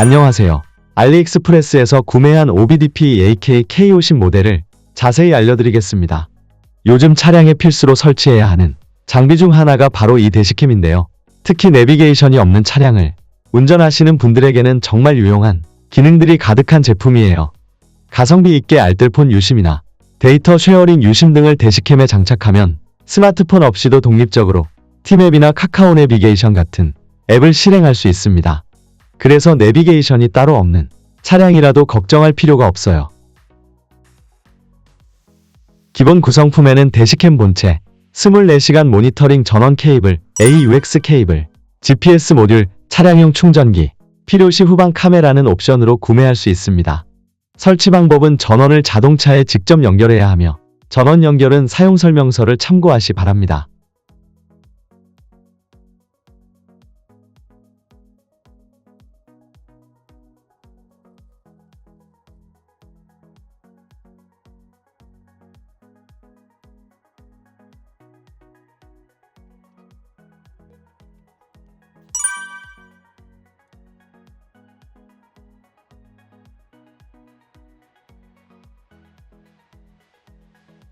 안녕하세요. 알리익스프레스에서 구매한 OBDP AK K50 모델을 자세히 알려드리겠습니다. 요즘 차량의 필수로 설치해야 하는 장비 중 하나가 바로 이 대시캠인데요. 특히 내비게이션이 없는 차량을 운전하시는 분들에게는 정말 유용한 기능들이 가득한 제품이에요. 가성비 있게 알뜰폰 유심이나 데이터 쉐어링 유심 등을 대시캠에 장착하면 스마트폰 없이도 독립적으로 티맵이나 카카오 내비게이션 같은 앱을 실행할 수 있습니다. 그래서 내비게이션이 따로 없는 차량이라도 걱정할 필요가 없어요. 기본 구성품에는 대시캠 본체, 24시간 모니터링 전원 케이블, AUX 케이블, GPS 모듈, 차량용 충전기, 필요시 후방 카메라는 옵션으로 구매할 수 있습니다. 설치 방법은 전원을 자동차에 직접 연결해야 하며 전원 연결은 사용 설명서를 참고하시 바랍니다.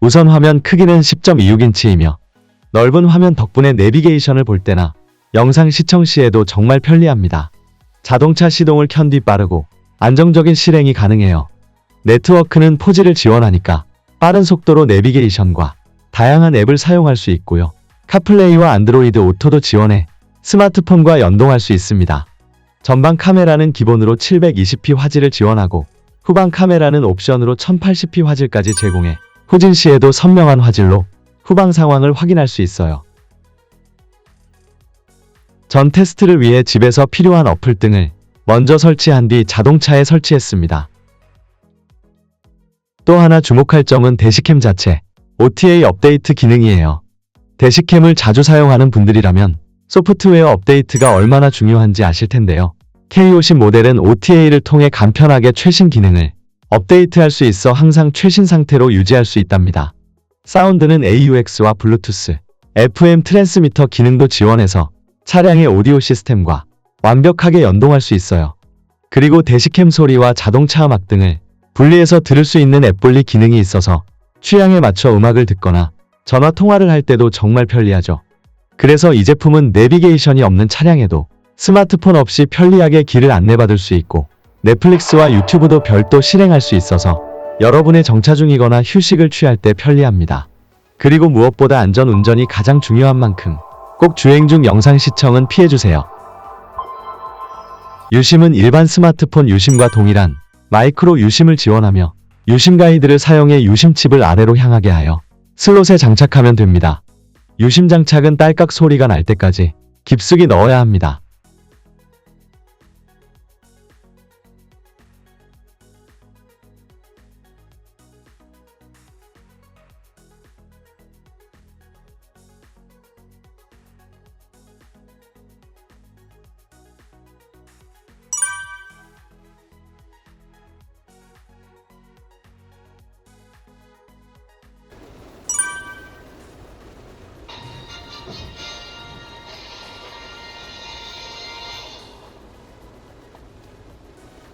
우선 화면 크기는 10.26인치이며 넓은 화면 덕분에 내비게이션을 볼 때나 영상 시청 시에도 정말 편리합니다. 자동차 시동을 켠 뒤 빠르고 안정적인 실행이 가능해요. 네트워크는 4G를 지원하니까 빠른 속도로 내비게이션과 다양한 앱을 사용할 수 있고요. 카플레이와 안드로이드 오토도 지원해 스마트폰과 연동할 수 있습니다. 전방 카메라는 기본으로 720p 화질을 지원하고 후방 카메라는 옵션으로 1080p 화질까지 제공해 후진 시에도 선명한 화질로 후방 상황을 확인할 수 있어요. 전 테스트를 위해 집에서 필요한 어플 등을 먼저 설치한 뒤 자동차에 설치했습니다. 또 하나 주목할 점은 대시캠 자체, OTA 업데이트 기능이에요. 대시캠을 자주 사용하는 분들이라면 소프트웨어 업데이트가 얼마나 중요한지 아실 텐데요. K50 모델은 OTA를 통해 간편하게 최신 기능을 업데이트할 수 있어 항상 최신 상태로 유지할 수 있답니다. 사운드는 AUX와 블루투스, FM 트랜스미터 기능도 지원해서 차량의 오디오 시스템과 완벽하게 연동할 수 있어요. 그리고 대시캠 소리와 자동차 음악 등을 분리해서 들을 수 있는 앱 분리 기능이 있어서 취향에 맞춰 음악을 듣거나 전화 통화를 할 때도 정말 편리하죠. 그래서 이 제품은 내비게이션이 없는 차량에도 스마트폰 없이 편리하게 길을 안내받을 수 있고 넷플릭스와 유튜브도 별도 실행할 수 있어서 여러분의 정차 중이거나 휴식을 취할 때 편리합니다. 그리고 무엇보다 안전 운전이 가장 중요한 만큼 꼭 주행 중 영상 시청은 피해주세요. 유심은 일반 스마트폰 유심과 동일한 마이크로 유심을 지원하며 유심 가이드를 사용해 유심 칩을 아래로 향하게 하여 슬롯에 장착하면 됩니다. 유심 장착은 딸깍 소리가 날 때까지 깊숙이 넣어야 합니다.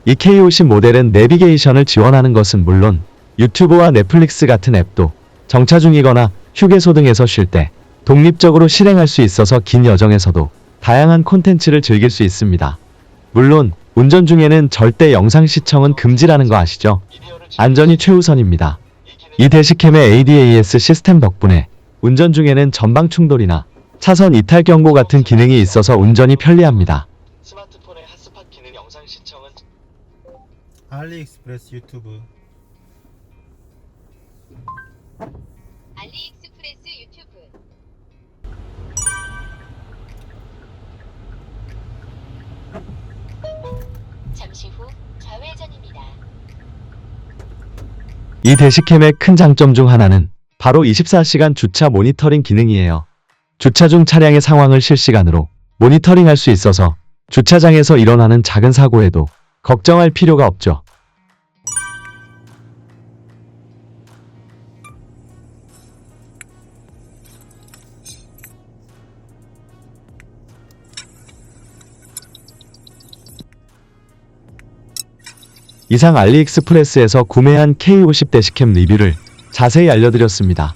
이 K50 모델은 내비게이션을 지원하는 것은 물론 유튜브와 넷플릭스 같은 앱도 정차 중이거나 휴게소 등에서 쉴 때 독립적으로 실행할 수 있어서 긴 여정에서도 다양한 콘텐츠를 즐길 수 있습니다. 물론 운전 중에는 절대 영상 시청은 금지라는 거 아시죠? 안전이 최우선입니다. 이 대시캠의 ADAS 시스템 덕분에 운전 중에는 전방 충돌이나 차선 이탈 경고 같은 기능이 있어서 운전이 편리합니다. 알리익스프레스 유튜브 알리익스프레스 유튜브 잠시 후 좌회전입니다. 이 대시캠의 큰 장점 중 하나는 바로 24시간 주차 모니터링 기능이에요. 주차 중 차량의 상황을 실시간으로 모니터링할 수 있어서 주차장에서 일어나는 작은 사고에도 걱정할 필요가 없죠. 이상 알리익스프레스에서 구매한 K50 대시캠 리뷰를 자세히 알려드렸습니다.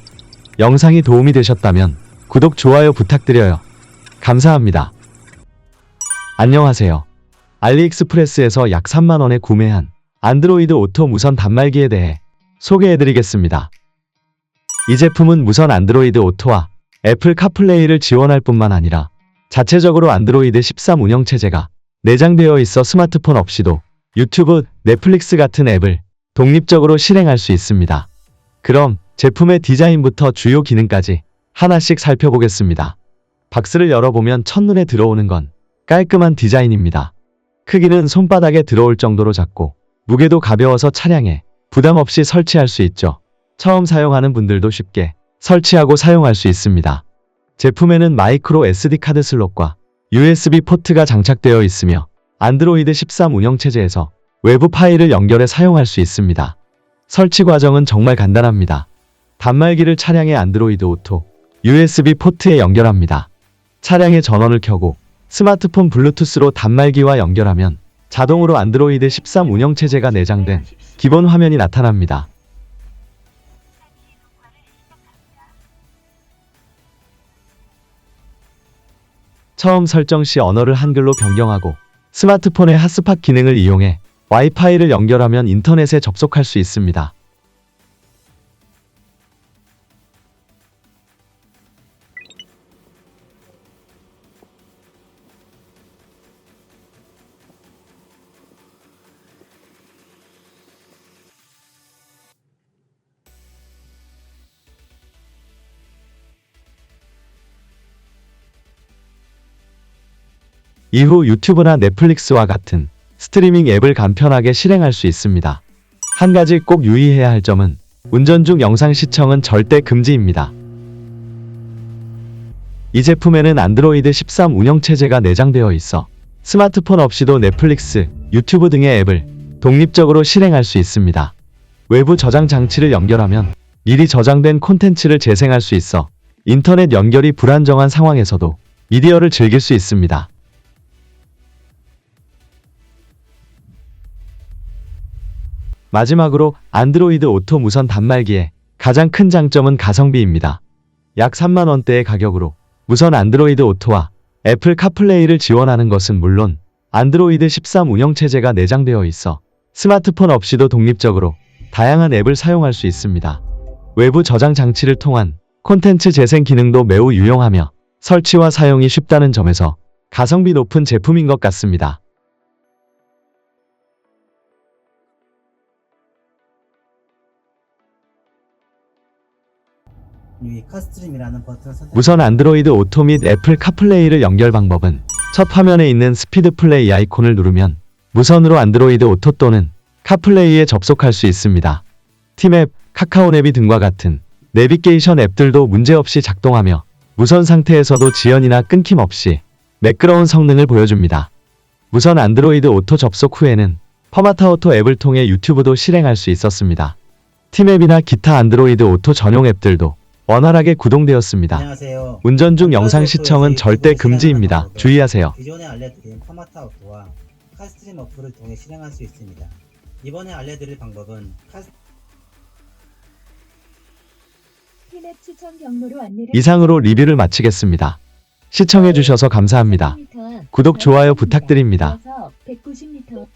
영상이 도움이 되셨다면 구독, 좋아요 부탁드려요. 감사합니다. 안녕하세요. 알리익스프레스에서 약 3만원에 구매한 안드로이드 오토 무선 단말기에 대해 소개해드리겠습니다. 이 제품은 무선 안드로이드 오토와 애플 카플레이를 지원할 뿐만 아니라 자체적으로 안드로이드 13 운영체제가 내장되어 있어 스마트폰 없이도 유튜브, 넷플릭스 같은 앱을 독립적으로 실행할 수 있습니다. 그럼 제품의 디자인부터 주요 기능까지 하나씩 살펴보겠습니다. 박스를 열어보면 첫눈에 들어오는 건 깔끔한 디자인입니다. 크기는 손바닥에 들어올 정도로 작고 무게도 가벼워서 차량에 부담 없이 설치할 수 있죠. 처음 사용하는 분들도 쉽게 설치하고 사용할 수 있습니다. 제품에는 마이크로 SD 카드 슬롯과 USB 포트가 장착되어 있으며 안드로이드 13 운영체제에서 외부 파일을 연결해 사용할 수 있습니다. 설치 과정은 정말 간단합니다. 단말기를 차량의 안드로이드 오토 USB 포트에 연결합니다. 차량의 전원을 켜고 스마트폰 블루투스로 단말기와 연결하면 자동으로 안드로이드 13 운영체제가 내장된 기본 화면이 나타납니다. 처음 설정 시 언어를 한글로 변경하고 스마트폰의 핫스팟 기능을 이용해 와이파이를 연결하면 인터넷에 접속할 수 있습니다. 이후 유튜브나 넷플릭스와 같은 스트리밍 앱을 간편하게 실행할 수 있습니다. 한 가지 꼭 유의해야 할 점은 운전 중 영상 시청은 절대 금지입니다. 이 제품에는 안드로이드 13 운영체제가 내장되어 있어 스마트폰 없이도 넷플릭스, 유튜브 등의 앱을 독립적으로 실행할 수 있습니다. 외부 저장 장치를 연결하면 미리 저장된 콘텐츠를 재생할 수 있어 인터넷 연결이 불안정한 상황에서도 미디어를 즐길 수 있습니다. 마지막으로 안드로이드 오토 무선 단말기의 가장 큰 장점은 가성비입니다. 약 3만원대의 가격으로 무선 안드로이드 오토와 애플 카플레이를 지원하는 것은 물론 안드로이드 13 운영체제가 내장되어 있어 스마트폰 없이도 독립적으로 다양한 앱을 사용할 수 있습니다. 외부 저장 장치를 통한 콘텐츠 재생 기능도 매우 유용하며 설치와 사용이 쉽다는 점에서 가성비 높은 제품인 것 같습니다. 무선 안드로이드 오토 및 애플 카플레이를 연결 방법은 첫 화면에 있는 스피드 플레이 아이콘을 누르면 무선으로 안드로이드 오토 또는 카플레이에 접속할 수 있습니다. 팀앱, 카카오네비 등과 같은 내비게이션 앱들도 문제없이 작동하며 무선 상태에서도 지연이나 끊김 없이 매끄러운 성능을 보여줍니다. 무선 안드로이드 오토 접속 후에는 퍼마타 오토 앱을 통해 유튜브도 실행할 수 있었습니다. 팀앱이나 기타 안드로이드 오토 전용 앱들도 원활하게 구동되었습니다. 안녕하세요. 운전 중 영상 시청은 절대 금지입니다. 주의하세요. 기존에 알려드린 파마타 오토와 카스트림 어플을 통해 실행할 수 있습니다. 이번에 알려드릴 방법은 카스 티맵 추천 경로로 안내를 이상으로 리뷰를 마치겠습니다. 시청해주셔서 감사합니다. 구독, 좋아요 부탁드립니다. 190m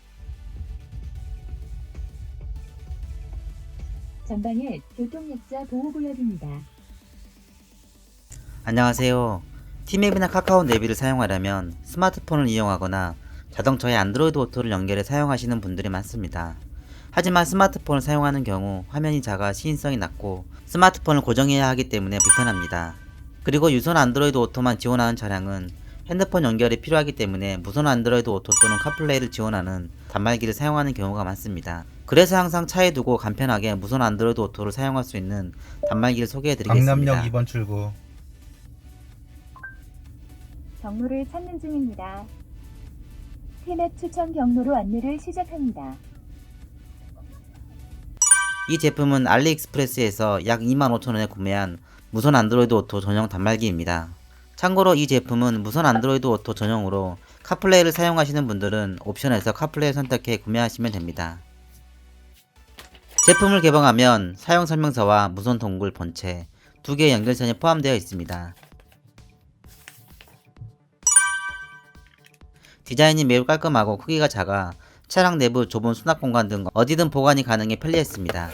전방에 교통약자 보호구역입니다. 안녕하세요. 티맵이나 카카오 내비를 사용하려면 스마트폰을 이용하거나 자동차에 안드로이드 오토를 연결해 사용하시는 분들이 많습니다. 하지만 스마트폰을 사용하는 경우 화면이 작아 시인성이 낮고 스마트폰을 고정해야 하기 때문에 불편합니다. 그리고 유선 안드로이드 오토만 지원하는 차량은 핸드폰 연결이 필요하기 때문에 무선 안드로이드 오토 또는 카플레이를 지원하는 단말기를 사용하는 경우가 많습니다. 그래서 항상 차에 두고 간편하게 무선 안드로이드 오토를 사용할 수 있는 단말기를 소개해 드리겠습니다. 강남역 2번 출구 경로를 찾는 중입니다. 티맵 추천 경로로 안내를 시작합니다. 이 제품은 알리익스프레스에서 약 25,000원에 구매한 무선 안드로이드 오토 전용 단말기입니다. 참고로 이 제품은 무선 안드로이드 오토 전용으로 카플레이를 사용하시는 분들은 옵션에서 카플레이 선택해 구매하시면 됩니다. 제품을 개봉하면 사용 설명서와 무선 동굴 본체, 두 개의 연결선이 포함되어 있습니다. 디자인이 매우 깔끔하고 크기가 작아 차량 내부 좁은 수납 공간 등 어디든 보관이 가능해 편리했습니다.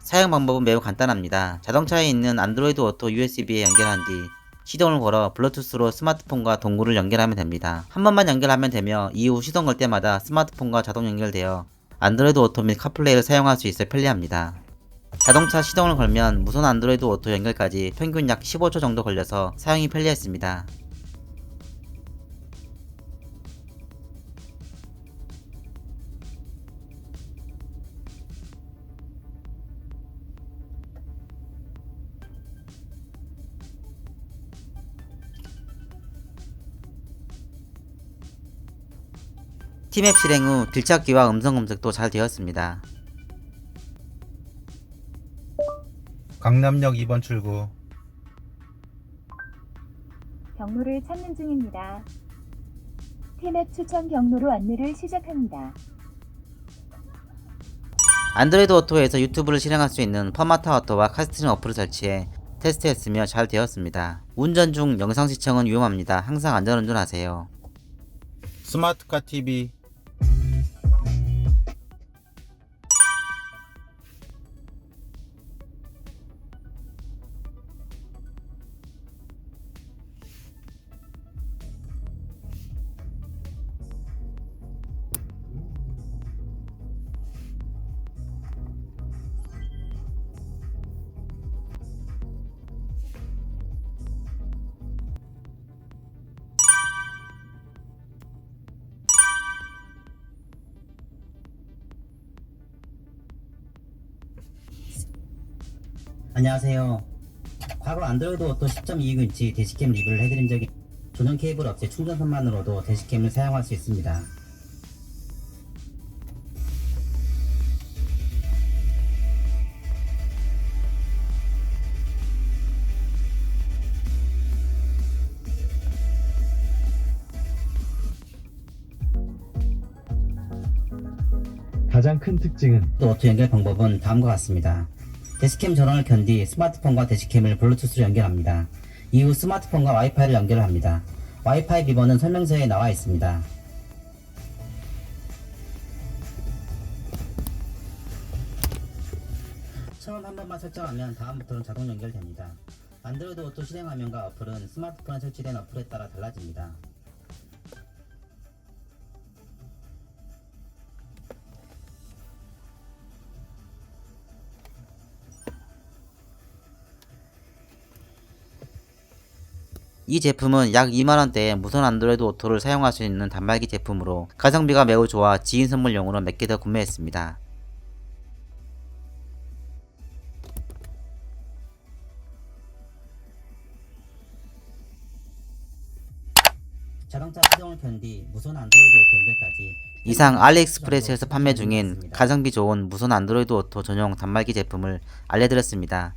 사용 방법은 매우 간단합니다. 자동차에 있는 안드로이드 오토 USB에 연결한 뒤 시동을 걸어 블루투스로 스마트폰과 동굴을 연결하면 됩니다. 한 번만 연결하면 되며 이후 시동 걸 때마다 스마트폰과 자동 연결되어 안드로이드 오토 및 카플레이를 사용할 수 있어 편리합니다. 자동차 시동을 걸면 무선 안드로이드 오토 연결까지 평균 약 15초 정도 걸려서 사용이 편리했습니다. 티맵 실행 후 길찾기와 음성 검색도 잘 되었습니다. 강남역 2번 출구 경로를 찾는 중입니다. 티맵 추천 경로로 안내를 시작합니다. 안드로이드 오토에서 유튜브를 실행할 수 있는 퍼마타 오토와 카스트림 어플을 설치해 테스트했으며 잘 되었습니다. 운전 중 영상 시청은 위험합니다. 항상 안전운전 하세요. 스마트카 TV 안녕하세요. 과거 안드로이드 오토 10.29인치 대시캠 리뷰를 해드린 적이 조명 케이블 없이 충전선만으로도 대시캠을 사용할 수 있습니다. 가장 큰 특징은 또 오토 연결 방법은 다음과 같습니다. 대시캠 전원을 켠 뒤 스마트폰과 대시캠을 블루투스로 연결합니다. 이후 스마트폰과 와이파이를 연결합니다. 와이파이 비번은 설명서에 나와 있습니다. 처음 한 번만 설정하면 다음부터는 자동 연결됩니다. 안드로이드 오토 실행 화면과 어플은 스마트폰에 설치된 어플에 따라 달라집니다. 이 제품은 약 2만원대에 무선 안드로이드 오토를 사용할 수 있는 단말기 제품으로 가성비가 매우 좋아 지인 선물용으로 몇 개 더 구매했습니다. 자동차 시동을 켠 뒤 무선 안드로이드 오토 연결까지 이상 알리익스프레스에서 판매 중인 가성비 좋은 무선 안드로이드 오토 전용 단말기 제품을 알려드렸습니다.